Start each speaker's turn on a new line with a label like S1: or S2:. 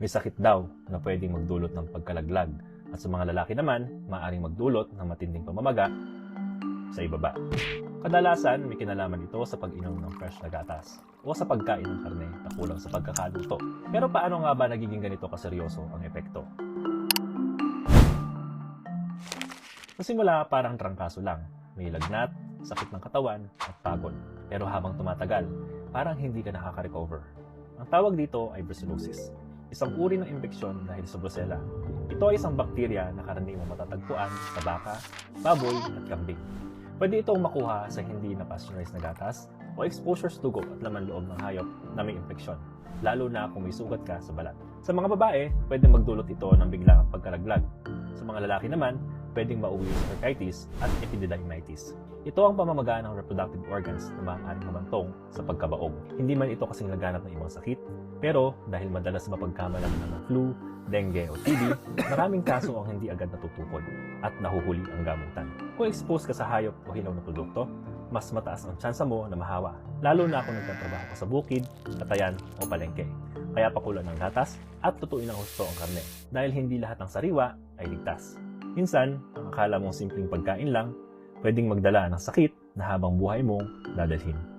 S1: May sakit daw na pwedeng magdulot ng pagkalaglag at sa mga lalaki naman, maaaring magdulot ng matinding pamamaga sa ibaba. Kadalasan, may kinalaman ito sa pag-inom ng fresh na gatas o sa pagkain ng karne na kulang sa pagkakaluto. Pero paano nga ba nagiging ganito kaseryoso ang epekto? Sa simula, parang trangkaso lang. May lagnat, sakit ng katawan, at pagod. Pero habang tumatagal, parang hindi ka nakaka-recover. Ang tawag dito ay brucellosis, isang uri ng impeksyon dahil sa brucella. Ito ay isang bakterya na karaniwang matatagpuan sa baka, baboy, at kambing. Pwede itong makuha sa hindi na pasteurized na gatas o exposure sa dugo at laman loob ng hayop na may impeksyon, lalo na kung may sugat ka sa balat. Sa mga babae, pwede magdulot ito ng biglang pagkalaglag. Sa mga lalaki naman, pwedeng mauwi sa arthritis at epididymitis. Ito ang pamamaga ng reproductive organs na maaaring humantong sa pagkabaog. Hindi man ito kasing laganap ng ibang sakit, pero dahil madalas mapagkamalan ng flu, dengue o TB, maraming kaso ang hindi agad natutukod at nahuhuli ang gamutan. Kung expose ka sa hayop o hilaw na produkto, mas mataas ang tsansa mo na mahawa, lalo na kung nagtatrabaho ka sa bukid, katayan o palengke. Kaya pakulan ng gatas at tutuin ng husto ang karne dahil hindi lahat ng sariwa ay ligtas. Minsan, ang akala mong simpleng pagkain lang, pwedeng magdala ng sakit na habang buhay mong dadalhin.